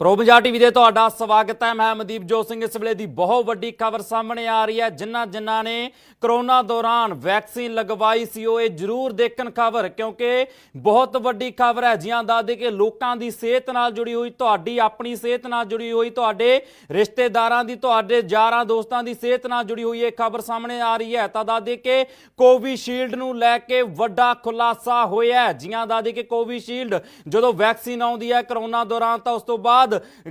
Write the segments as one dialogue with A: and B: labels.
A: Pro ਪ੍ਰੋਬਜਾ TV ਦੇ ਤੁਹਾਡਾ ਸਵਾਗਤ ਹੈ। ਮੈਂ ਮਨਦੀਪ ਜੋਤ ਸਿੰਘ। ਇਸ ਵੇਲੇ ਦੀ ਬਹੁਤ ਵੱਡੀ ਖਬਰ ਸਾਹਮਣੇ ਆ ਰਹੀ ਹੈ। ਜਿਨ੍ਹਾਂ ਜਿਨ੍ਹਾਂ ਨੇ ਕਰੋਨਾ ਦੌਰਾਨ ਵੈਕਸੀਨ ਲਗਵਾਈ ਸੀ, ਉਹ ਇਹ ਜ਼ਰੂਰ ਦੇਖਣ ਖਬਰ, ਕਿਉਂਕਿ ਬਹੁਤ ਵੱਡੀ ਖਬਰ ਹੈ। ਜੀਆਂ ਦੱਸਦੇ ਕਿ ਲੋਕਾਂ ਦੀ ਸਿਹਤ ਨਾਲ ਜੁੜੀ ਹੋਈ, ਤੁਹਾਡੀ ਆਪਣੀ ਸਿਹਤ ਨਾਲ ਜੁੜੀ ਹੋਈ, ਤੁਹਾਡੇ ਰਿਸ਼ਤੇਦਾਰਾਂ ਦੀ, ਤੁਹਾਡੇ ਯਾਰਾਂ ਦੋਸਤਾਂ ਦੀ ਸਿਹਤ ਨਾਲ ਜੁੜੀ ਹੋਈ ਇਹ ਖਬਰ ਸਾਹਮਣੇ ਆ ਰਹੀ ਹੈ। ਤਾਂ ਦੱਸਦੇ ਕਿ ਕੋਵਿਸ਼ੀਲਡ ਨੂੰ ਲੈ ਕੇ ਵੱਡਾ ਖੁਲਾਸਾ ਹੋਇਆ ਹੈ। ਜੀਆਂ ਦੱਸਦੇ ਕਿ ਕੋਵਿਸ਼ੀਲਡ ਜਦੋਂ ਵੈਕਸੀਨ ਆਉਂਦੀ ਹੈ ਕਰੋਨਾ ਦੌਰਾਨ, ਤਾਂ ਉਸ ਤੋਂ ਬਾਅਦ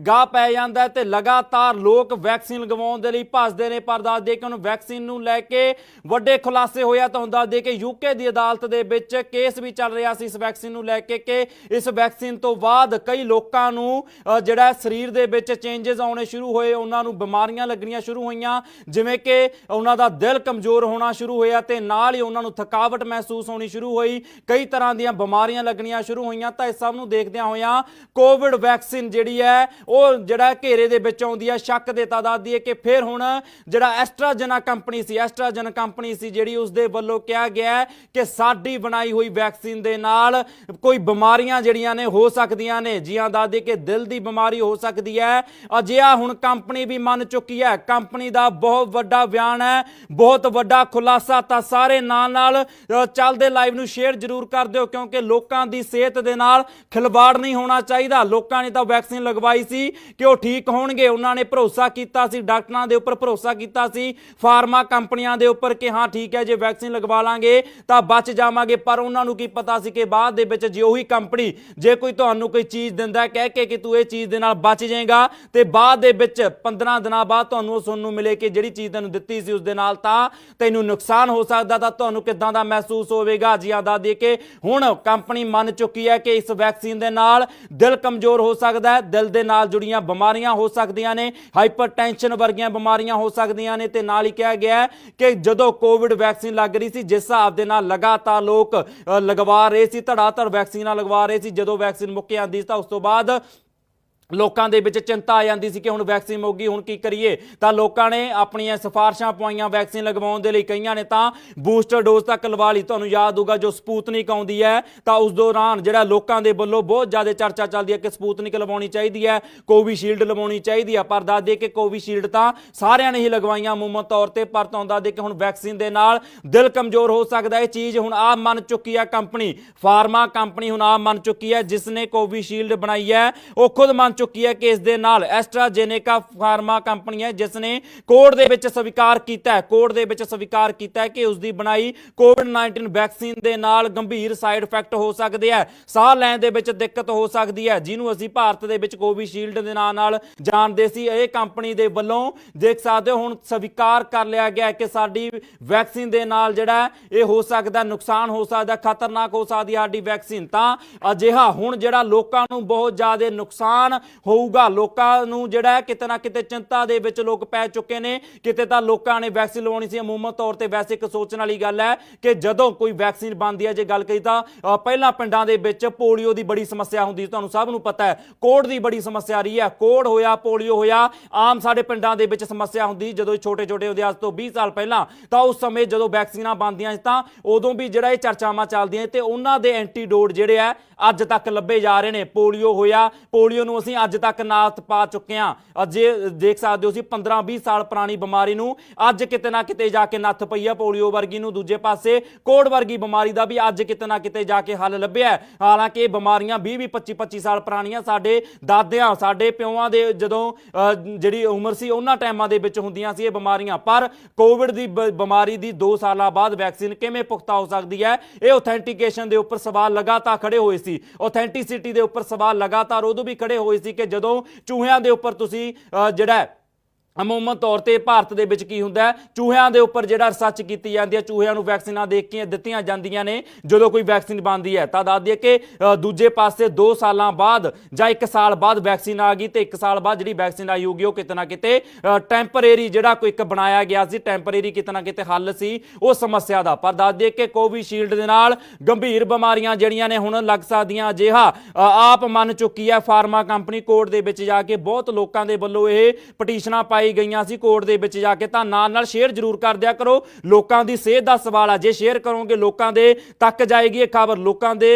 A: ਗਾਹ ਪੈ ਜਾਂਦਾ ਹੈ ਤੇ ਲਗਾਤਾਰ ਲੋਕ ਵੈਕਸੀਨ ਲਗਵਾਉਣ ਦੇ ਲਈ ਭੱਜਦੇ ਨੇ, ਪਰ ਦੱਸਦੇ ਕਿ ਹੁਣ ਵੈਕਸੀਨ ਨੂੰ ਲੈ ਕੇ ਵੱਡੇ ਖੁਲਾਸੇ ਹੋਇਆ ਤਾਂ ਹੁੰਦਾ ਦੇ ਕਿ ਯੂਕੇ ਦੀ ਅਦਾਲਤ ਦੇ ਵਿੱਚ ਕੇਸ ਵੀ ਚੱਲ ਰਿਹਾ ਸੀ ਇਸ ਵੈਕਸੀਨ ਨੂੰ ਲੈ ਕੇ ਕਿ ਇਸ ਵੈਕਸੀਨ ਤੋਂ ਬਾਅਦ ਕਈ ਲੋਕਾਂ ਨੂੰ ਜਿਹੜਾ ਸਰੀਰ ਦੇ ਵਿੱਚ ਚੇਂਜਸ ਆਉਣੇ ਸ਼ੁਰੂ ਹੋਏ, ਉਹਨਾਂ ਨੂੰ ਬਿਮਾਰੀਆਂ ਲੱਗਣੀਆਂ ਸ਼ੁਰੂ ਹੋਈਆਂ, ਜਿਵੇਂ ਕਿ ਉਹਨਾਂ ਦਾ ਦਿਲ ਕਮਜ਼ੋਰ ਹੋਣਾ ਸ਼ੁਰੂ ਹੋਇਆ ਤੇ ਨਾਲ ਹੀ ਉਹਨਾਂ ਨੂੰ ਥਕਾਵਟ ਮਹਿਸੂਸ ਹੋਣੀ ਸ਼ੁਰੂ ਹੋਈ, ਕਈ ਤਰ੍ਹਾਂ ਦੀਆਂ ਬਿਮਾਰੀਆਂ ਲੱਗਣੀਆਂ ਸ਼ੁਰੂ ਹੋਈਆਂ, ਤਾਂ ਇਸ ਸਭ ਨੂੰ ਦੇਖਦਿਆਂ ਹੋਇਆਂ ਕੋਵਿਡ ਵੈਕਸੀਨ ਜਿਹੜੀ ਹੈ ਉਹ ਜਿਹੜਾ ਘੇਰੇ ਦੇ ਵਿੱਚ ਆਉਂਦੀ ਹੈ, ਸ਼ੱਕ ਦੇ ਤਾਦਾਦ ਦੀ ਹੈ ਕਿ ਫਿਰ ਹੁਣ ਜਿਹੜਾ ਐਸਟਰਾਜਨਾ ਕੰਪਨੀ ਸੀ, ਐਸਟਰਾਜਨ ਕੰਪਨੀ ਸੀ ਜਿਹੜੀ ਉਸ ਦੇ ਵੱਲੋਂ ਕਿਹਾ ਗਿਆ ਕਿ ਸਾਡੀ ਬਣਾਈ ਹੋਈ ਵੈਕਸੀਨ ਦੇ ਨਾਲ ਕੋਈ ਬਿਮਾਰੀਆਂ ਜਿਹੜੀਆਂ ਨੇ ਹੋ ਸਕਦੀਆਂ ਨੇ। ਜੀਆਂ ਦਾਦੀ ਕਿ ਦਿਲ ਦੀ ਬਿਮਾਰੀ ਹੋ ਸਕਦੀ ਹੈ। ਅਜਿਹਾ ਹੁਣ ਕੰਪਨੀ ਵੀ ਮੰਨ ਚੁੱਕੀ ਹੈ। ਕੰਪਨੀ ਦਾ ਬਹੁਤ ਵੱਡਾ ਬਿਆਨ ਹੈ, ਬਹੁਤ ਵੱਡਾ ਖੁਲਾਸਾ ਤਾਂ ਸਾਰੇ ਨਾਲ ਨਾਲ ਚੱਲਦੇ ਲਾਈਵ ਨੂੰ ਸ਼ੇਅਰ ਜ਼ਰੂਰ ਕਰ ਦਿਓ ਕਿਉਂਕਿ ਲੋਕਾਂ ਦੀ ਸਿਹਤ ਦੇ ਨਾਲ ਖਿਲਵਾੜ ਨਹੀਂ ਹੋਣਾ ਚਾਹੀਦਾ। ਲੋਕਾਂ ਨੇ ਤਾਂ ਵੈਕਸੀਨ ਲਗਵਾਈ ਸੀ ਕਿ ਉਹ ਠੀਕ ਹੋਣਗੇ। ਉਹਨਾਂ ਨੇ ਭਰੋਸਾ ਕੀਤਾ ਸੀ, ਡਾਕਟਰਾਂ ਦੇ ਉੱਪਰ ਭਰੋਸਾ ਕੀਤਾ ਸੀ, ਫਾਰਮਾ ਕੰਪਨੀਆਂ ਦੇ ਉੱਪਰ ਕਿ ਹਾਂ, ਠੀਕ ਹੈ, ਜੇ ਵੈਕਸੀਨ ਲਗਵਾ ਲਾਂਗੇ ਤਾਂ ਬਚ ਜਾਵਾਂਗੇ। ਪਰ ਉਹਨਾਂ ਨੂੰ ਕੀ ਪਤਾ ਸੀ ਕਿ ਬਾਅਦ ਦੇ ਵਿੱਚ ਜੇ ਉਹੀ ਕੰਪਨੀ ਜੇ ਕੋਈ ਤੁਹਾਨੂੰ ਕੋਈ ਚੀਜ਼ ਦਿੰਦਾ ਕਹਿ ਕੇ ਕਿ ਤੂੰ ਇਹ ਚੀਜ਼ ਦੇ ਨਾਲ ਬਚ ਜਾਏਗਾ ਤੇ ਬਾਅਦ ਦੇ ਵਿੱਚ 15 ਦਿਨਾਂ ਬਾਅਦ ਤੁਹਾਨੂੰ ਉਹ ਸੁਣਨ ਨੂੰ ਮਿਲੇ ਕਿ ਜਿਹੜੀ ਚੀਜ਼ ਤੈਨੂੰ ਦਿੱਤੀ ਸੀ ਉਸ ਦੇ ਨਾਲ ਤਾਂ ਤੈਨੂੰ ਨੁਕਸਾਨ ਹੋ ਸਕਦਾ ਤਾਂ ਤੁਹਾਨੂੰ ਕਿੱਦਾਂ ਦਾ ਮਹਿਸੂਸ ਹੋਵੇਗਾ? ਜੀ ਆਦਾ ਦੇ ਕੇ ਹੁਣ ਕੰਪਨੀ ਮੰਨ ਚੁੱਕੀ ਹੈ ਕਿ ਇਸ ਵੈਕਸੀਨ ਦੇ ਨਾਲ ਦਿਲ ਕਮਜ਼ੋਰ ਹੋ ਸਕਦਾ ਹੈ, ਦਿਲ ਦੇ ਨਾਲ ਜੁੜੀਆਂ ਬਿਮਾਰੀਆਂ ਹੋ ਸਕਦੀਆਂ ਨੇ ਹਾਈਪਰਟੈਂਸ਼ਨ ਵਰਗੀਆਂ ਬਿਮਾਰੀਆਂ ਹੋ ਸਕਦੀਆਂ ਨੇ ਤੇ ਨਾਲ ਹੀ ਕਿਹਾ ਗਿਆ ਕਿ ਜਦੋਂ ਕੋਵਿਡ ਵੈਕਸੀਨ ਲੱਗ ਰਹੀ ਸੀ ਜਿਸ ਹਿਸਾਬ ਦੇ ਨਾਲ ਲਗਾਤਾਰ ਲੋਕ ਅ, ਲਗਵਾ ਰਹੇ ਸੀ ਧੜਾਧੜ ਵੈਕਸੀਨਾਂ ਲਗਵਾ ਰਹੇ ਸੀ ਜਦੋਂ ਵੈਕਸੀਨ ਮੁੱਕ ਜਾਂਦੀ ਸੀ ਤਾਂ ਉਸ ਤੋਂ ਬਾਅਦ ਲੋਕਾਂ ਦੇ ਵਿੱਚ ਚਿੰਤਾ ਆ ਜਾਂਦੀ ਸੀ ਕਿ ਹੁਣ ਵੈਕਸੀਨ ਮੁੱਕ ਗਈ ਹੁਣ ਕੀ ਕਰੀਏ? ਤਾਂ ਲੋਕਾਂ ਨੇ ਆਪਣੀਆਂ ਸਿਫਾਰਸ਼ਾਂ ਪਵਾਈਆਂ ਵੈਕਸੀਨ ਲਗਵਾਉਣ ਦੇ ਲਈ ਕਈਆਂ ਨੇ ਤਾਂ ਬੂਸਟਰ ਡੋਜ਼ ਤੱਕ ਲਵਾ ਲਈ। ਤੁਹਾਨੂੰ ਯਾਦ ਹੋਊਗਾ ਜੋ ਸਪੂਤਨਿਕ ਆਉਂਦੀ ਹੈ, ਤਾਂ ਉਸ ਦੌਰਾਨ ਜਿਹੜਾ ਲੋਕਾਂ ਦੇ ਵੱਲੋਂ ਬਹੁਤ ਜ਼ਿਆਦਾ ਚਰਚਾ ਚੱਲਦੀ ਹੈ ਕਿ ਸਪੂਤਨਿਕ ਲਵਾਉਣੀ ਚਾਹੀਦੀ ਹੈ, ਕੋਵਿਸ਼ੀਲਡ ਲਵਾਉਣੀ ਚਾਹੀਦੀ ਹੈ। ਪਰ ਦੱਸਦੇ ਕਿ ਕੋਵਿਸ਼ੀਲਡ ਤਾਂ ਸਾਰਿਆਂ ਨੇ ਹੀ ਲਗਵਾਈਆਂ ਅਮੂਮਨ ਤੌਰ ਤੇ, ਪਰ ਤੁਹਾਨੂੰ ਦੱਸਦੇ ਕਿ ਹੁਣ ਵੈਕਸੀਨ ਦੇ ਨਾਲ ਦਿਲ ਕਮਜ਼ੋਰ ਹੋ ਸਕਦਾ ਹੈ। ਇਹ ਚੀਜ਼ ਹੁਣ ਆ ਮੰਨ ਚੁੱਕੀ ਹੈ ਕੰਪਨੀ, ਫਾਰਮਾ ਕੰਪਨੀ ਹੁਣ ਆ ਮੰਨ ਚੁੱਕੀ ਹੈ, ਜਿਸ ਨੇ ਕੋਵਿਸ਼ੀਲਡ ਬਣਾਈ ਹੈ, ਉਹ ਖੁਦ ਮੰਨ ਚੁੱਕੀ ਹੈ ਕਿ ਇਸ ਦੇ ਨਾਲ। ਐਸਟਰਾਜੇਨੇਕਾ ਫਾਰਮਾ ਕੰਪਨੀ ਹੈ, ਜਿਸ ਨੇ ਕੋਡ ਦੇ ਵਿੱਚ ਸਵੀਕਾਰ ਕੀਤਾ ਹੈ। ਕੋਡ ਦੇ ਵਿੱਚ ਸਵੀਕਾਰ ਕੀਤਾ ਹੈ ਕਿ ਉਸ ਦੀ ਬਣਾਈ ਕੋਵਿਡ-19 ਵੈਕਸੀਨ ਦੇ ਨਾਲ ਗੰਭੀਰ ਸਾਈਡ ਇਫੈਕਟ ਹੋ ਸਕਦੇ ਹੈ। ਸਾਹ ਲੈਣ ਦੇ ਵਿੱਚ ਦਿੱਕਤ ਹੋ ਸਕਦੀ ਹੈ। ਜਿਹਨੂੰ ਅਸੀਂ ਭਾਰਤ ਦੇ ਵਿੱਚ ਕੋਵਿਸ਼ੀਲਡ ਦੇ ਨਾਂ ਨਾਲ ਜਾਣਦੇ ਸੀ, ਇਹ ਕੰਪਨੀ ਦੇ ਵੱਲੋਂ ਦੇਖ ਸਕਦੇ ਹੋ, ਹੁਣ ਸਵੀਕਾਰ ਕਰ ਲਿਆ ਗਿਆ ਕਿ ਸਾਡੀ ਵੈਕਸੀਨ ਦੇ ਨਾਲ ਜਿਹੜਾ ਇਹ ਹੋ ਸਕਦਾ, ਨੁਕਸਾਨ ਹੋ ਸਕਦਾ, ਖਤਰਨਾਕ ਹੋ ਸਕਦੀ ਹੈ ਸਾਡੀ ਵੈਕਸੀਨ। ਤਾਂ ਅਜਿਹਾ ਹੁਣ ਜਿਹੜਾ ਲੋਕਾਂ ਨੂੰ ਬਹੁਤ ਜ਼ਿਆਦਾ ਨੁਕਸਾਨ ਹੋਊਗਾ। ਲੋਕਾਂ ਨੂੰ ਜਿਹੜਾ ਕਿਤੇ ਨਾ ਕਿਤੇ ਚਿੰਤਾ ਦੇ ਵਿੱਚ ਲੋਕ ਪੈ ਚੁੱਕੇ ਨੇ। ਕਿਤੇ ਤਾਂ ਲੋਕਾਂ ਨੇ ਵੈਕਸੀਨ ਲਵਾਉਣੀ ਸੀ। ਅਮੂਮਨ ਤੌਰ ਤੇ ਵੈਸੇ ਇੱਕ ਸੋਚਣ ਵਾਲੀ ਗੱਲ ਹੈ ਕਿ ਜਦੋਂ ਕੋਈ ਵੈਕਸੀਨ ਬਣਦੀ ਹੈ, ਜੇ ਗੱਲ ਕਰੀ ਤਾਂ ਪਹਿਲਾਂ ਪਿੰਡਾਂ ਦੇ ਵਿੱਚ ਪੋਲੀਓ ਦੀ ਬੜੀ ਸਮੱਸਿਆ ਹੁੰਦੀ ਸੀ। ਤੁਹਾਨੂੰ ਸਭ ਨੂੰ ਪਤਾ ਹੈ ਕੋੜ ਦੀ ਬੜੀ ਸਮੱਸਿਆ ਰਹੀ ਹੈ। ਕੋੜ ਹੋਇਆ, ਪੋਲੀਓ ਹੋਇਆ, ਆਮ ਸਾਡੇ ਪਿੰਡਾਂ ਦੇ ਵਿੱਚ ਸਮੱਸਿਆ ਹੁੰਦੀ ਸੀ। ਜਦੋਂ ਛੋਟੇ ਛੋਟੇ ਹੁੰਦੇ ਅੱਜ ਤੋਂ 20 ਸਾਲ ਪਹਿਲਾਂ, ਤਾਂ ਉਸ ਸਮੇਂ ਜਦੋਂ ਵੈਕਸੀਨਾਂ ਬਣਦੀਆਂ ਸੀ ਤਾਂ ਉਦੋਂ ਵੀ ਜਿਹੜਾ ਇਹ ਚਰਚਾਵਾਂ ਚੱਲਦੀਆਂ ਤੇ ਉਹਨਾਂ ਦੇ ਐਂਟੀਡੋਟ ਜਿਹੜੇ ਆ ਅੱਜ ਤੱਕ ਲੱਭੇ ਜਾ ਰਹੇ ਨੇ। ਪੋਲੀਓ ਹੋਇਆ, ਪੋਲੀਓ ਨੂੰ ਅਸੀਂ ਅੱਜ ਤੱਕ ਨਾਥ ਪਾ ਚੁੱਕੇ ਹਾਂ। ਅਜੇ ਦੇਖ ਸਕਦੇ ਹੋ ਸੀ 15 20 ਸਾਲ ਪੁਰਾਣੀ ਬਿਮਾਰੀ ਨੂੰ ਅੱਜ ਕਿਤੇ ਨਾ ਕਿਤੇ ਜਾ ਕੇ ਨੱਥ ਪਈ ਆ ਪੋਲੀਓ ਵਰਗੀ ਨੂੰ ਦੂਜੇ ਪਾਸੇ ਕੋੜ ਵਰਗੀ ਬਿਮਾਰੀ ਦਾ ਵੀ ਅੱਜ ਕਿਤੇ ਨਾ ਕਿਤੇ ਜਾ ਕੇ ਹੱਲ ਲੱਭਿਆ ਹਾਲਾਂਕਿ ਇਹ ਬਿਮਾਰੀਆਂ 20 20 25 25 ਸਾਲ ਪੁਰਾਣੀਆਂ ਸਾਡੇ ਦਾਦਿਆਂ ਸਾਡੇ ਪਿਓਆਂ ਦੇ ਜਦੋਂ ਅ, ਜਿਹੜੀ ਉਮਰ ਸੀ ਉਹਨਾਂ ਟਾਈਮਾਂ ਦੇ ਵਿੱਚ ਹੁੰਦੀਆਂ ਸੀ ਇਹ ਬਿਮਾਰੀਆਂ। ਪਰ ਕੋਵਿਡ ਦੀ ਬ- ਬਿਮਾਰੀ ਦੀ 2 ਸਾਲਾਂ ਬਾਅਦ ਵੈਕਸੀਨ ਕਿਵੇਂ ਪੁਖਤਾ ਹੋ ਸਕਦੀ ਹੈ ਇਹ ਆਥੈਂਟੀਕੇਸ਼ਨ ਦੇ ਉੱਪਰ ਸਵਾਲ ਲਗਾਤਾਰ ਖੜੇ ਹੋਏ ਸੀ। ਆਥੈਂਟਿਸਿਟੀ ਦੇ ਉੱਪਰ ਸਵਾਲ ਲਗਾਤਾਰ ਉਦੋਂ ਵੀ ਖੜੇ ਹੋਏ ਸੀ ਕਿ ਜਦੋਂ ਚੂਹਿਆਂ ਦੇ ਉੱਪਰ ਤੁਸੀਂ ਅ, ਜਿਹੜਾ ਅਮੂਮਨ ਤੌਰ ਤੇ ਭਾਰਤ ਦੇ ਵਿੱਚ ਕੀ ਹੁੰਦਾ ਚੂਹਿਆਂ ਦੇ ਉੱਪਰ ਜਿਹੜਾ ਰਿਸਰਚ ਕੀਤੀ ਜਾਂਦੀ ਹੈ, ਚੂਹਿਆਂ ਨੂੰ ਵੈਕਸੀਨਾਂ ਦੇ ਕੇ ਦਿੱਤੀਆਂ ਜਾਂਦੀਆਂ ਨੇ, ਜਦੋਂ ਕੋਈ ਵੈਕਸੀਨ ਬਣਦੀ ਹੈ। ਤਾਂ ਦੱਸ ਦਈਏ ਕਿ ਦੂਜੇ ਪਾਸੇ 2 ਸਾਲਾਂ ਬਾਅਦ ਜਾਂ 1 ਸਾਲ ਬਾਅਦ ਵੈਕਸੀਨ ਆ ਗਈ ਤੇ 1 ਸਾਲ ਬਾਅਦ ਜਿਹੜੀ ਵੈਕਸੀਨ ਆਈ ਹੋਊਗੀ ਉਹ ਕਿਤੇ ਨਾ ਕਿਤੇ ਟੈਂਪਰੇਰੀ ਜਿਹੜਾ ਕੋਈ ਇੱਕ ਬਣਾਇਆ ਗਿਆ ਸੀ ਟੈਂਪਰੇਰੀ ਕਿਤੇ ਨਾ ਕਿਤੇ ਹੱਲ ਸੀ, ਉਹ ਸਮੱਸਿਆ ਦਾ। ਪਰ ਦੱਸ ਦਈਏ ਕਿ ਕੋਵਿਸ਼ੀਲਡ ਦੇ ਨਾਲ ਗੰਭੀਰ ਬਿਮਾਰੀਆਂ ਜਿਹੜੀਆਂ ਨੇ ਹੁਣ ਲੱਗ ਸਕਦੀਆਂ ਅਜਿਹਾ ਆਪ ਮੰਨ ਚੁੱਕੀ ਹੈ ਫਾਰਮਾ ਕੰਪਨੀ ਕੋਰਟ ਦੇ ਵਿੱਚ ਜਾ ਕੇ ਬਹੁਤ ਲੋਕਾਂ ਦੇ ਵੱਲੋਂ ਇਹ ਪਟੀਸ਼ਨਾਂ ਪਾਈ ਪਾਈ ਗਈਆਂ ਸੀ ਕੋਰਟ ਦੇ ਵਿੱਚ ਜਾ ਕੇ, ਤਾਂ ਨਾਲ ਨਾਲ ਸ਼ੇਅਰ ਜ਼ਰੂਰ ਕਰ ਦਿਆ ਕਰੋ। ਲੋਕਾਂ ਦੀ ਸਿਹਤ ਦਾ ਸਵਾਲ ਆ। ਜੇ ਸ਼ੇਅਰ ਕਰੋਗੇ, ਲੋਕਾਂ ਦੇ ਤੱਕ ਜਾਏਗੀ ਇਹ ਖਬਰ। ਲੋਕਾਂ ਦੇ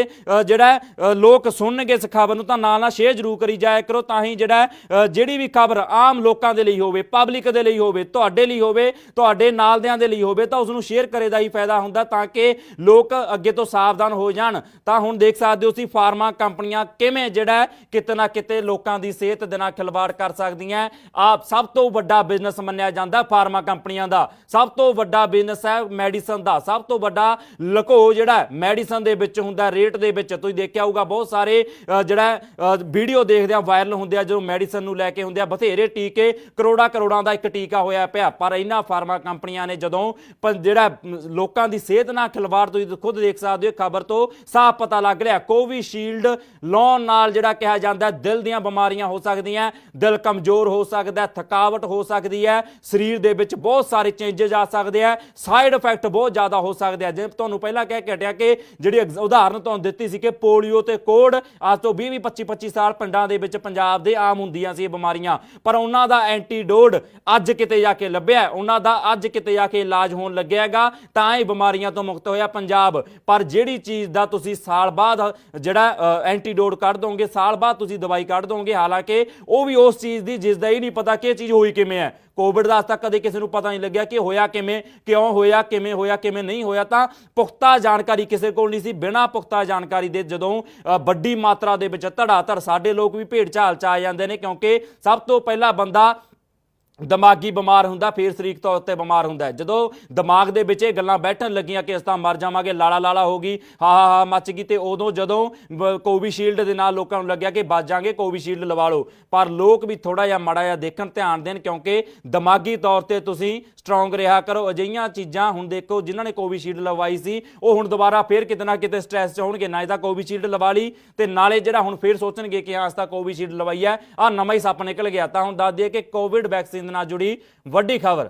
A: ਜਿਹੜਾ ਲੋਕ ਸੁਣਨਗੇ ਇਸ ਖਬਰ ਨੂੰ, ਤਾਂ ਨਾਲ ਨਾਲ ਸ਼ੇਅਰ ਜ਼ਰੂਰ ਕਰੀ ਜਾਇਆ ਕਰੋ, ਤਾਂ ਹੀ ਜਿਹੜਾ ਜਿਹੜੀ ਵੀ ਖਬਰ ਆਮ ਲੋਕਾਂ ਦੇ ਲਈ ਹੋਵੇ, ਪਬਲਿਕ ਦੇ ਲਈ ਹੋਵੇ, ਤੁਹਾਡੇ ਲਈ ਹੋਵੇ, ਤੁਹਾਡੇ ਨਾਲਦਿਆਂ ਦੇ ਲਈ ਹੋਵੇ, ਤਾਂ ਉਸ ਨੂੰ ਸ਼ੇਅਰ ਕਰੇ ਦਾ ਹੀ ਫਾਇਦਾ ਹੁੰਦਾ, ਤਾਂ ਕਿ ਲੋਕ ਅੱਗੇ ਤੋਂ ਸਾਵਧਾਨ ਹੋ ਜਾਣ। ਤਾਂ ਹੁਣ ਦੇਖ ਸਕਦੇ ਹੋ ਤੁਸੀਂ, ਫਾਰਮਾ ਕੰਪਨੀਆਂ ਕਿਵੇਂ ਜਿਹੜਾ, ਕਿਤੇ ਨਾ ਕਿਤੇ ਲੋਕਾਂ ਦੀ ਸਿਹਤ ਦੇ ਨਾਲ ਖਿਲਵਾੜ ਕਰ ਸਕਦੀਆਂ। ਆਪ ਸਭ ਤੋਂ ਵੱਡਾ ਬਿਜ਼ਨਸ ਮੰਨਿਆ ਜਾਂਦਾ ਫਾਰਮਾ ਕੰਪਨੀਆਂ ਦਾ। ਸਭ ਤੋਂ ਵੱਡਾ ਬਿਜ਼ਨਸ ਹੈ ਮੈਡੀਸਨ ਦਾ। ਸਭ ਤੋਂ ਵੱਡਾ ਲਕੋ ਜਿਹੜਾ ਮੈਡੀਸਨ ਦੇ ਵਿੱਚ ਹੁੰਦਾ ਰੇਟ ਦੇ ਵਿੱਚ। ਤੁਸੀਂ ਦੇਖਿਆ ਹੋਊਗਾ ਬਹੁਤ ਸਾਰੇ ਜਿਹੜਾ ਵੀਡੀਓ ਦੇਖਦੇ ਆ ਵਾਇਰਲ ਹੁੰਦੇ ਆ, ਜਦੋਂ ਮੈਡੀਸਨ ਨੂੰ ਲੈ ਕੇ ਹੁੰਦੇ ਆ। ਬਥੇਰੇ ਟੀਕੇ, ਕਰੋੜਾਂ ਕਰੋੜਾਂ ਦਾ ਇੱਕ ਟੀਕਾ ਹੋਇਆ ਪਿਆ। ਪਰ ਇਹਨਾਂ ਫਾਰਮਾ ਕੰਪਨੀਆਂ ਨੇ ਜਦੋਂ ਪ- ਜਿਹੜਾ ਲੋਕਾਂ ਦੀ ਸਿਹਤ ਨਾਲ ਖਿਲਵਾੜ, ਤੁਸੀਂ ਖੁਦ ਦੇਖ ਸਕਦੇ ਹੋ ਖਬਰ ਤੋਂ ਸਾਫ਼ ਪਤਾ ਲੱਗ ਰਿਹਾ। ਕੋਵਿਸ਼ੀਲਡ ਲਾਉਣ ਨਾਲ ਜਿਹੜਾ ਕਿਹਾ ਜਾਂਦਾ ਦਿਲ ਦੀਆਂ ਬਿਮਾਰੀਆਂ ਹੋ ਸਕਦੀਆਂ, ਦਿਲ ਕਮਜ਼ੋਰ ਹੋ ਸਕਦਾ ਥਕਾਵਟ ਹੋ ਸਕਦੀ ਹੈ। ਸਰੀਰ ਦੇ ਵਿੱਚ ਬਹੁਤ ਸਾਰੇ ਚੇਂਜਸ ਆ ਸਕਦੇ ਆ। ਸਾਈਡ ਇਫੈਕਟ ਬਹੁਤ ਜ਼ਿਆਦਾ ਹੋ ਸਕਦੇ ਆ। ਜਿਵੇਂ ਤੁਹਾਨੂੰ ਪਹਿਲਾਂ ਕਹਿ ਕੇ ਹਟਿਆ ਕਿ ਜਿਹੜੀ ਉਦਾਹਰਨ ਤੁਹਾਨੂੰ ਦਿੱਤੀ ਸੀ ਕਿ ਪੋਲੀਓ ਤੇ ਕੋਡ ਅੱਜ ਤੋਂ 20 25 25 ਸਾਲ ਪਿੰਡਾਂ ਦੇ ਵਿੱਚ ਪੰਜਾਬ ਦੇ ਆਮ ਹੁੰਦੀਆਂ ਸੀ ਇਹ ਬਿਮਾਰੀਆਂ। ਪਰ ਉਹਨਾਂ ਦਾ ਐਂਟੀਡੋਟ ਅੱਜ ਕਿਤੇ ਜਾ ਕੇ ਲੱਭਿਆ ਉਹਨਾਂ ਦਾ ਅੱਜ ਕਿਤੇ ਜਾ ਕੇ ਇਲਾਜ ਹੋਣ ਲੱਗਿਆਗਾ ਤਾਂ ਇਹ ਬਿਮਾਰੀਆਂ ਤੋਂ ਮੁਕਤ ਹੋਇਆ ਪੰਜਾਬ। ਪਰ ਜਿਹੜੀ ਚੀਜ਼ ਦਾ ਤੁਸੀਂ ਸਾਲ ਬਾਅਦ ਜਿਹੜਾ ਅ, ਐਂਟੀਡੋਟ ਕੱਢ ਦੋਗੇ ਸਾਲ ਬਾਅਦ ਤੁਸੀਂ ਦਵਾਈ ਕੱਢ ਦੋਗੇ ਹਾਲਾਂਕਿ ਉਹ ਵੀ ਉਸ ਚੀਜ਼ ਦੀ ਜਿਸ ਦਾ ਹੀ ਨਹੀਂ ਪਤਾ ਕਿ ਇਹ ਚੀਜ਼ ਹੋਈ ਕਿਵੇਂ ਹੈ? ਕੋਵਿਡ ਦਾ ਅੱਜ ਤੱਕ ਕਦੇ ਕਿਸੇ ਨੂੰ ਪਤਾ ਨਹੀਂ ਲੱਗਿਆ ਕਿ ਹੋਇਆ ਕਿਵੇਂ ਕਿਉਂ ਹੋਇਆ ਕਿਵੇਂ ਹੋਇਆ ਕਿਵੇਂ ਨਹੀਂ ਹੋਇਆ। ਤਾਂ ਪੁਖਤਾ ਜਾਣਕਾਰੀ ਕਿਸੇ ਕੋਲ ਨਹੀਂ ਸੀ। ਬਿਨਾਂ ਪੁਖਤਾ ਜਾਣਕਾਰੀ ਦੇ ਜਦੋਂ ਅ, ਵੱਡੀ ਮਾਤਰਾ ਦੇ ਵਿੱਚ ਧੜਾ ਧੜ ਸਾਡੇ ਲੋਕ ਵੀ ਭੇਡ ਚਾਲ ਚ ਆ ਜਾਂਦੇ ਨੇ ਕਿਉਂਕਿ ਸਭ ਤੋਂ ਪਹਿਲਾ ਬੰਦਾ ਦਿਮਾਗੀ ਬਿਮਾਰ ਹੁੰਦਾ, ਫਿਰ ਸਰੀਰਕ ਤੌਰ ਤੇ ਬਿਮਾਰ ਹੁੰਦਾ ਜਦੋਂ ਦਿਮਾਗ ਦੇ ਵਿੱਚ ਇਹ ਗੱਲਾਂ ਬੈਠਣ ਲੱਗੀਆਂ ਕਿ ਇਸ ਤਾਂ ਮਰ ਜਾਵਾਂਗੇ, ਲਾਲਾ ਲਾਲਾ ਹੋ ਗਈ, ਹਾ ਹਾ ਹਾ ਮੱਚ ਗਈ, ਤੇ ਉਦੋਂ ਜਦੋਂ ਵ- ਕੋਵਿਸ਼ੀਲਡ ਦੇ ਨਾਲ ਲੋਕਾਂ ਨੂੰ ਲੱਗਿਆ ਕਿ ਬਚ ਜਾਾਂਗੇ, ਕੋਵਿਸ਼ੀਲਡ ਲਵਾ ਲਓ। ਪਰ ਲੋਕ ਵੀ ਥੋੜਾ ਜਿਹਾ ਮਾੜਾ ਜਿਹਾ ਦੇਖਣ ਧਿਆਨ ਦੇਣ, ਕਿਉਂਕਿ ਦਿਮਾਗੀ ਤੌਰ ਤੇ ਤੁਸੀਂ ਸਟਰੋਂਗ ਰਿਹਾ ਕਰੋ। ਅਜਿਹੀਆਂ ਚੀਜ਼ਾਂ ਹੁਣ ਦੇਖੋ, ਜਿਨ੍ਹਾਂ ਨੇ ਕੋਵਿਸ਼ੀਲਡ ਲਵਾਈ ਸੀ, ਉਹ ਹੁਣ ਦੁਬਾਰਾ ਫੇਰ ਕਿਤੇ ਨਾ ਕਿਤੇ ਸਟ੍ਰੈਸ 'ਚ ਹੋਣਗੇ। ਨਾ ਇਹਦਾ ਕੋਵਿਸ਼ੀਲਡ ਲਵਾ ਲਈ, ਤੇ ਨਾਲੇ ਜਿਹੜਾ ਹੁਣ ਫੇਰ ਸੋਚਣਗੇ ਕਿ ਹਾਂ, ਅਸੀਂ ਤਾਂ ਕੋਵਿਸ਼ੀਲਡ ਲਵਾਈ ਹੈ ਆ ਨਵਾਂ ਹੀ ਸੱਪ ਨਿਕਲ ਗਿਆ। ਤਾਂ ਹੁਣ ਦੱਸ ਦਈਏ ਕਿ ਕੋਵਿਡ ਵੈਕਸੀਨ ਨਾਲ ਜੁੜੀ ਵੱਡੀ ਖਬਰ।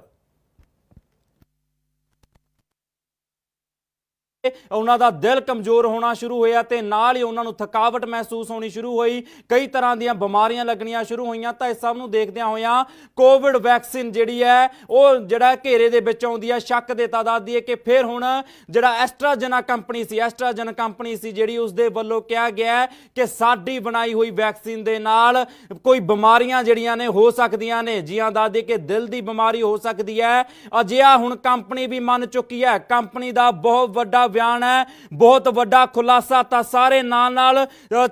A: ਉਹਨਾਂ ਦਾ ਦਿਲ ਕਮਜ਼ੋਰ ਹੋਣਾ ਸ਼ੁਰੂ ਹੋਇਆ ਤੇ ਨਾਲ ਹੀ ਉਹਨਾਂ ਨੂੰ ਥਕਾਵਟ ਮਹਿਸੂਸ ਹੋਣੀ ਸ਼ੁਰੂ ਹੋਈ। ਕਈ ਤਰ੍ਹਾਂ ਦੀਆਂ ਬਿਮਾਰੀਆਂ ਲੱਗਣੀਆਂ ਸ਼ੁਰੂ ਹੋਈਆਂ ਤਾਂ ਇਸ ਸਭ ਨੂੰ ਦੇਖਦਿਆਂ ਹੋਇਆਂ ਕੋਵਿਡ ਵੈਕਸੀਨ ਜਿਹੜੀ ਹੈ, ਉਹ ਜਿਹੜਾ ਘੇਰੇ ਦੇ ਵਿੱਚ ਆਉਂਦੀ ਹੈ, ਸ਼ੱਕ ਦੇ ਤਾਦਾਦ ਦੀ ਹੈ ਕਿ ਫਿਰ ਹੁਣ ਜਿਹੜਾ ਐਸਟਰਾਜਨਾ ਕੰਪਨੀ ਸੀ, ਐਸਟਰਾਜਨ ਕੰਪਨੀ ਸੀ ਜਿਹੜੀ ਉਸ ਦੇ ਵੱਲੋਂ ਕਿਹਾ ਗਿਆ ਕਿ ਸਾਡੀ ਬਣਾਈ ਹੋਈ ਵੈਕਸੀਨ ਦੇ ਨਾਲ ਕੋਈ ਬਿਮਾਰੀਆਂ ਜਿਹੜੀਆਂ ਨੇ ਹੋ ਸਕਦੀਆਂ ਨੇ। ਜੀਆਂ ਦਾਦੇ ਕਿ ਦਿਲ ਦੀ ਬਿਮਾਰੀ ਹੋ ਸਕਦੀ ਹੈ। ਅਜਿਹਾ ਹੁਣ ਕੰਪਨੀ ਵੀ ਮੰਨ ਚੁੱਕੀ ਹੈ। ਕੰਪਨੀ ਦਾ ਬਹੁਤ ਵੱਡਾ ਬਿਆਨ ਹੈ। ਬਹੁਤ ਵੱਡਾ ਖੁਲਾਸਾ ਤਾਂ ਸਾਰੇ ਨਾਲ ਨਾਲ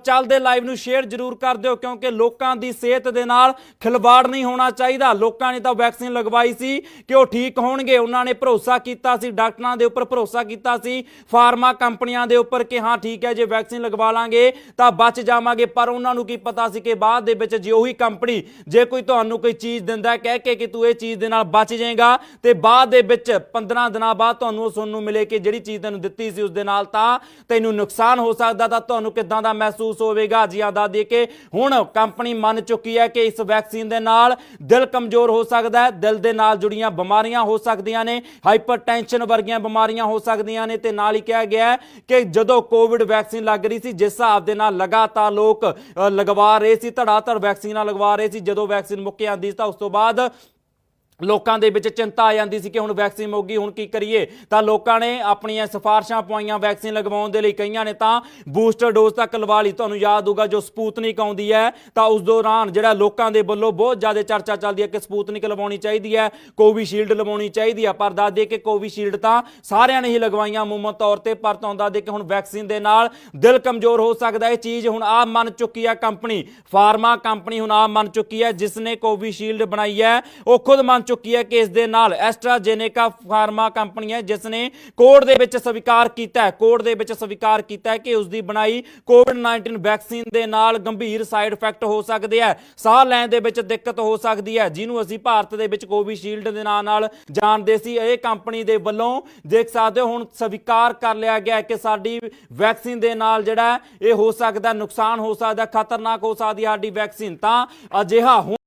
A: ਚੱਲਦੇ ਲਾਈਵ ਨੂੰ ਸ਼ੇਅਰ ਜ਼ਰੂਰ ਕਰ ਦਿਓ ਕਿਉਂਕਿ ਲੋਕਾਂ ਦੀ ਸਿਹਤ ਦੇ ਨਾਲ ਖਿਲਵਾੜ ਨਹੀਂ ਹੋਣਾ ਚਾਹੀਦਾ। ਲੋਕਾਂ ਨੇ ਤਾਂ ਵੈਕਸੀਨ ਲਗਵਾਈ ਸੀ ਕਿ ਉਹ ਠੀਕ ਹੋਣਗੇ। ਉਹਨਾਂ ਨੇ ਭਰੋਸਾ ਕੀਤਾ ਸੀ, ਡਾਕਟਰਾਂ ਦੇ ਉੱਪਰ ਭਰੋਸਾ ਕੀਤਾ ਸੀ ਫਾਰਮਾ ਕੰਪਨੀਆਂ ਦੇ ਉੱਪਰ ਕਿ ਹਾਂ, ਠੀਕ ਹੈ, ਜੇ ਵੈਕਸੀਨ ਲਗਵਾ ਲਾਂਗੇ ਤਾਂ ਬਚ ਜਾਵਾਂਗੇ। ਪਰ ਉਹਨਾਂ ਨੂੰ ਕੀ ਪਤਾ ਸੀ ਕਿ ਬਾਅਦ ਦੇ ਵਿੱਚ ਜੇ ਉਹੀ ਕੰਪਨੀ, ਜੇ ਕੋਈ ਤੁਹਾਨੂੰ ਕੋਈ ਚੀਜ਼ ਦਿੰਦਾ ਕਹਿ ਕੇ ਕਿ ਤੂੰ ਇਹ ਚੀਜ਼ ਦੇ ਨਾਲ ਬਚ ਜਾਏਗਾ ਤੇ ਬਾਅਦ ਦੇ ਵਿੱਚ 15 ਦਿਨਾਂ ਬਾਅਦ ਤੁਹਾਨੂੰ ਉਹ ਸੁਣਨ ਨੂੰ ਮਿਲੇ ਕਿ ਜਿਹੜੀ ਚੀਜ਼ ਤੈਨੂੰ ਦਿੱਤੀ ਸੀ ਉਸ ਦੇ ਨਾਲ, ਤਾਂ ਤੈਨੂੰ ਨੁਕਸਾਨ ਹੋ ਸਕਦਾ ਤਾਂ ਤੁਹਾਨੂੰ ਕਿਦਾਂ ਦਾ ਮਹਿਸੂਸ ਹੋਵੇਗਾ? ਜੀ ਆਦਾ ਦੇ ਕੇ ਹੁਣ ਕੰਪਨੀ ਮੰਨ ਚੁੱਕੀ ਹੈ ਕਿ ਇਸ ਵੈਕਸੀਨ ਦੇ ਨਾਲ ਦਿਲ ਕਮਜ਼ੋਰ ਹੋ ਸਕਦਾ ਹੈ, ਦਿਲ ਦੇ ਨਾਲ ਜੁੜੀਆਂ ਬਿਮਾਰੀਆਂ ਹੋ ਸਕਦੀਆਂ ਨੇ, ਹਾਈਪਰਟੈਂਸ਼ਨ ਵਰਗੀਆਂ ਬਿਮਾਰੀਆਂ ਹੋ ਸਕਦੀਆਂ ਨੇ, ਤੇ ਨਾਲ ਹੀ ਕਿਹਾ ਗਿਆ ਕਿ ਜਦੋਂ ਕੋਵਿਡ ਵੈਕਸੀਨ ਲੱਗ ਰਹੀ ਸੀ, ਜਿਸ ਹਿਸਾਬ ਦੇ ਨਾਲ ਲਗਾਤਾਰ ਲੋਕ ਲਗਵਾ ਰਹੇ ਸੀ ਧੜਾ ਧੜ ਵੈਕਸੀਨਾਂ ਲਗਵਾ ਰਹੇ ਸੀ, ਜਦੋਂ ਵੈਕਸੀਨ ਮੁੱਕ ਜਾਂਦੀ ਸੀ, ਤਾਂ ਉਸ ਤੋਂ ਬਾਅਦ ਲੋਕਾਂ ਦੇ ਵਿੱਚ ਚਿੰਤਾ ਆ ਜਾਂਦੀ ਸੀ ਕਿ ਹੁਣ ਵੈਕਸੀਨ ਮੁੱਕ ਹੁਣ ਕੀ ਕਰੀਏ? ਤਾਂ ਲੋਕਾਂ ਨੇ ਆਪਣੀਆਂ ਸਿਫਾਰਸ਼ਾਂ ਪਵਾਈਆਂ ਵੈਕਸੀਨ ਲਗਵਾਉਣ ਦੇ ਲਈ ਕਈਆਂ ਨੇ ਤਾਂ ਬੂਸਟਰ ਡੋਜ਼ ਤੱਕ ਲਵਾ ਲਈ। ਤੁਹਾਨੂੰ ਯਾਦ ਹੋਊਗਾ ਜੋ ਸਪੂਤਨਿਕ ਆਉਂਦੀ ਹੈ, ਤਾਂ ਉਸ ਦੌਰਾਨ ਜਿਹੜਾ ਲੋਕਾਂ ਦੇ ਵੱਲੋਂ ਬਹੁਤ ਜ਼ਿਆਦਾ ਚਰਚਾ ਚੱਲਦੀ ਹੈ ਕਿ ਸਪੂਤਨਿਕ ਲਵਾਉਣੀ ਚਾਹੀਦੀ ਹੈ, ਕੋਵਿਸ਼ੀਲਡ ਲਵਾਉਣੀ ਚਾਹੀਦੀ ਹੈ। ਪਰ ਦੱਸ ਦਈਏ ਕਿ ਕੋਵਿਸ਼ੀਲਡ ਤਾਂ ਸਾਰਿਆਂ ਨੇ ਹੀ ਲਗਵਾਈਆਂ ਅਮੂਮਨ ਤੌਰ ਤੇ, ਪਰ ਤੁਹਾਨੂੰ ਦੱਸ ਦਈਏ ਕਿ ਹੁਣ ਵੈਕਸੀਨ ਦੇ ਨਾਲ ਦਿਲ ਕਮਜ਼ੋਰ ਹੋ ਸਕਦਾ ਇਹ ਚੀਜ਼ ਹੁਣ ਆਪ ਮੰਨ ਚੁੱਕੀ ਹੈ ਕੰਪਨੀ, ਫਾਰਮਾ ਕੰਪਨੀ ਹੁਣ ਆਪ ਮੰਨ ਚੁੱਕੀ ਹੈ, ਜਿਸ ਨੇ ਕੋਵਿਸ਼ੀਲਡ ਬਣਾਈ ਹੈ, ਉਹ ਖੁਦ ਮੰਨ ਚੁੱਕੀ ਹੈ ਕਿ ਇਸ ਦੇ ਨਾਲ। ਐਸਟਰਾਜੇਨੇਕਾ ਫਾਰਮਾ ਕੰਪਨੀ ਹੈ, ਜਿਸ ਨੇ ਕੋਰਟ ਦੇ ਵਿੱਚ ਸਵੀਕਾਰ ਕੀਤਾ ਹੈ। ਕੋਰਟ ਦੇ ਵਿੱਚ ਸਵੀਕਾਰ ਕੀਤਾ ਹੈ ਕਿ ਉਸ ਦੀ ਬਣਾਈ ਕੋਵਿਡ-19 ਵੈਕਸੀਨ ਦੇ ਨਾਲ ਗੰਭੀਰ ਸਾਈਡ ਇਫੈਕਟ ਹੋ ਸਕਦੇ ਹੈ। ਸਾਹ ਲੈਣ ਦੇ ਵਿੱਚ ਦਿੱਕਤ ਹੋ ਸਕਦੀ ਹੈ। ਜਿਹਨੂੰ ਅਸੀਂ ਭਾਰਤ ਦੇ ਵਿੱਚ ਕੋਵਿਸ਼ੀਲਡ ਦੇ ਨਾਂ ਨਾਲ ਜਾਣਦੇ ਸੀ, ਇਹ ਕੰਪਨੀ ਦੇ ਵੱਲੋਂ ਦੇਖ ਸਕਦੇ ਹੋ, ਹੁਣ ਸਵੀਕਾਰ ਕਰ ਲਿਆ ਗਿਆ ਕਿ ਸਾਡੀ ਵੈਕਸੀਨ ਦੇ ਨਾਲ ਜਿਹੜਾ ਇਹ ਹੋ ਸਕਦਾ, ਨੁਕਸਾਨ ਹੋ ਸਕਦਾ, ਖਤਰਨਾਕ ਹੋ ਸਕਦੀ ਹੈ ਸਾਡੀ ਵੈਕਸੀਨ। ਤਾਂ ਅਜਿਹਾ